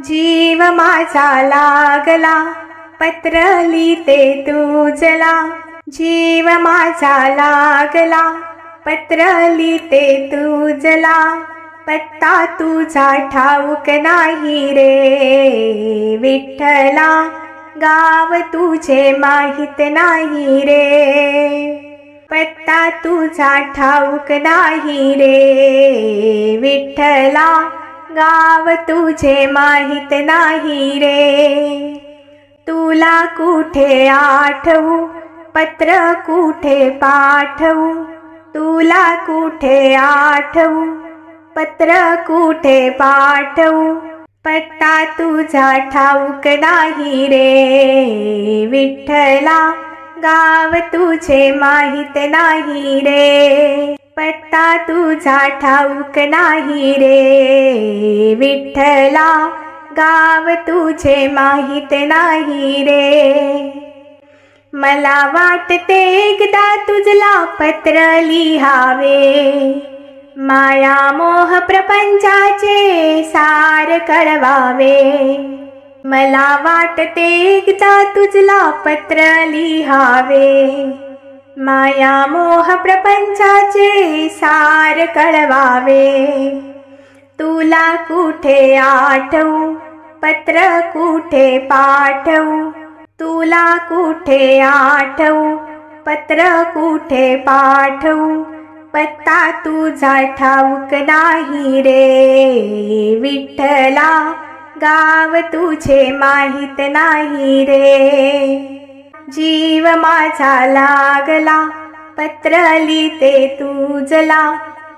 जीव माझा लागला पत्र लिहिते तुझला जीव माझा लागला पत्र लिहिते तुझला पत्ता तुझा ठाऊक नाही रे विठ्ठला गाव तुझे माहीत नाही रे. पत्ता तुझा ठाऊक नाही रे विठ्ठला. गाव तुझे माहीत नाही रे. तुला कुठे आठवू? पत्र कुठे पाठवू? तुला कुठे आठवू? पत्र कुठे पाठवू? पत्ता तुझा ठाऊक नाही रे. विठ्ठला गाव तुझे माहीत नाही रे. पत्ता तुझा ठाऊक नाही रे. विठ्ठला गाव तुझे माहीत नाही रे. मला वाटते एकदा तुझला पत्र लिहावे. माया मोह प्रपंचाचे सार कळवावे मला वाटते एकदा तुझला पत्र लिहावे. माया मोह प्रपंचाचे सार कळवावे. तुला कुठे आठवू? पत्र कुठे पाठवू? तुला कुठे आठवू? पत्र कुठे पाठवू? पत्ता तुझा ठाऊक नाही रे. विठ्ठला गाव तुझे माहीत नाही रे. जीव माझा लागला पत्र लिहिते तुझला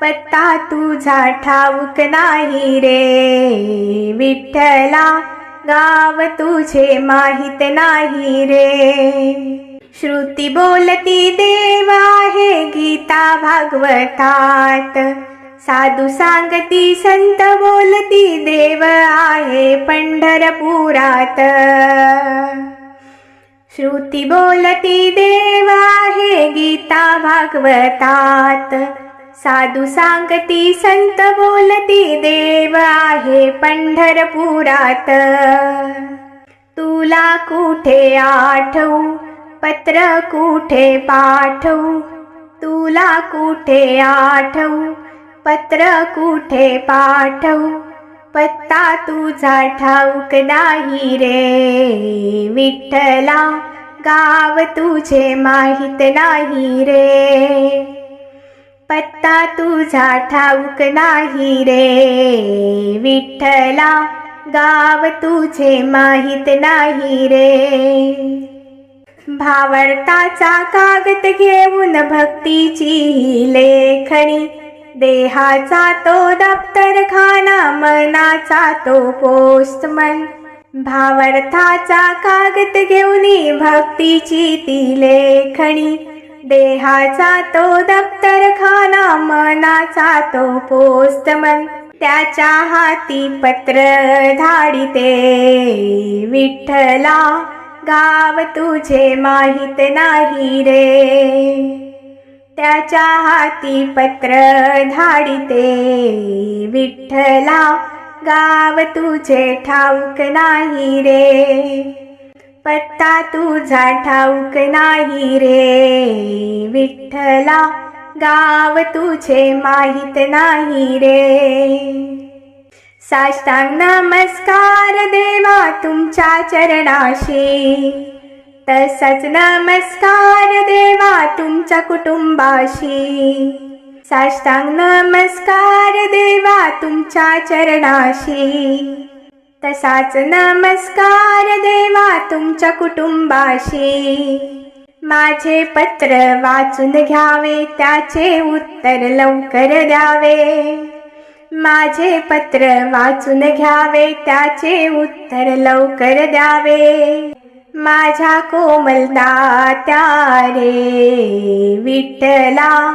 पत्ता तुझा ठाऊक नाही रे. विठ्ठला गाव तुझे माहीत नाही रे. श्रुती बोलती देव आहे गीता भागवतात. साधू सांगती संत बोलती देव आहे पंढरपुरात. श्रुती बोलती देव आहे गीता भागवतात. साधू सांगती संत बोलती देव आहे पंढरपुरात. तुला कुठे आठवू? पत्र कुठे पाठवू? तुला कुठे आठवू? पत्र कुठे पाठवू? पत्ता तुझा ठाऊक नाही रे विठ्ठला. गाव तुझे माहीत नाही रे. पत्ता तुझा ठाऊक नाही रे. विठ्ठला गाव तुझे माहीत नाही रे. भावर्ताचा कागद घेऊन भक्तीची ही लेखणी देहाचा तो दप्तर खाना मनाचा तो पोस्टमन भावार्थाचा कागद घेऊन भक्तीची ती लेखणी. देहाचा तो दप्तर खाना मनाचा तो पोस्टमन त्याच्या हाती पत्र धाडिते विठ्ठला. गाव तुझे माहीत नाही रे. त्याच्या हाती पत्र धाडिते विठ्ठला. गाव तुझे ठाऊक नाही रे. पत्ता तुझा ठाऊक नाही रे. विठ्ठला गाव तुझे माहीत नाही रे. साष्टांग नमस्कार देवा तुमच्या चरणाशी. तसच नमस्कार देवा तुमच्या कुटुंबाशी. साष्टांग नमस्कार देवा तुमच्या चरणाशी. तसाच नमस्कार देवा तुमच्या कुटुंबाशी. माझे पत्र वाचून घ्यावे त्याचे उत्तर लवकर द्यावे. माझे पत्र वाचून घ्यावे त्याचे उत्तर लवकर द्यावे. माझ्या कोमलदा रे विठ्ठला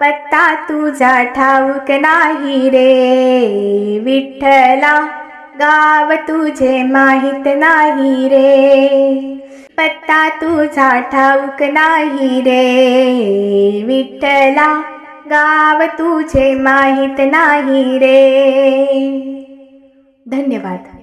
पत्ता तुझा ठाऊक नाही रे. विठ्ठला गाव तुझे माहीत नाही रे. पत्ता तुझा ठाऊक नाही रे. विठ्ठला गाव तुझे माहीत नाही रे. धन्यवाद.